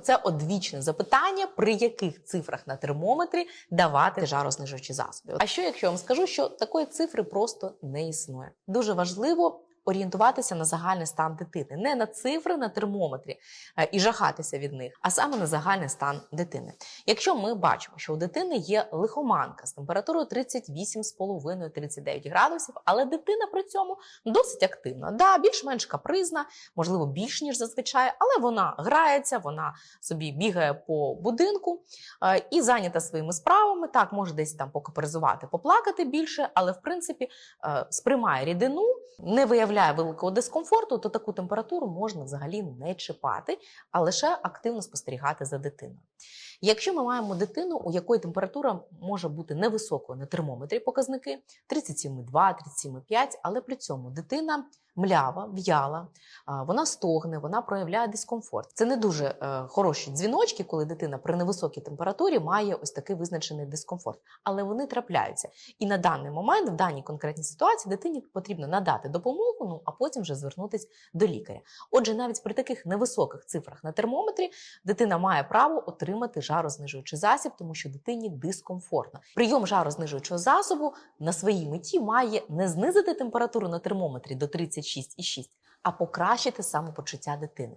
Це одвічне запитання, при яких цифрах на термометрі давати жарознижувачі засоби. А що якщо я вам скажу, що такої цифри просто не існує? Дуже важливо. Орієнтуватися на загальний стан дитини, не на цифри на термометрі е, і жахатися від них, а саме на загальний стан дитини. Якщо ми бачимо, що у дитини є лихоманка з температурою 38,5-39 градусів, але дитина при цьому досить активна, да, більш-менш капризна, можливо, більш ніж зазвичай, але вона грається, вона собі бігає по будинку е, і зайнята своїми справами. Так, може десь там покапризувати, поплакати більше, але в принципі е, сприймає рідину, не виявляє великого дискомфорту, то таку температуру можна взагалі не чіпати, а лише активно спостерігати за дитиною. Якщо ми маємо дитину, у якої температура може бути невисокою на термометрі показники 37,2, 37,5, але при цьому дитина млява, в'яла, вона стогне, вона проявляє дискомфорт. Це не дуже е, хороші дзвіночки, коли дитина при невисокій температурі має ось такий визначений дискомфорт, але вони трапляються. І на даний момент, в даній конкретній ситуації, дитині потрібно надати допомогу, ну а потім вже звернутися до лікаря. Отже, навіть при таких невисоких цифрах на термометрі дитина має право отримати жарознижуючий засіб, тому що дитині дискомфортно. Прийом жарознижуючого засобу на своїй меті має не знизити температуру на термометрі до 36,6, а покращити самопочуття дитини.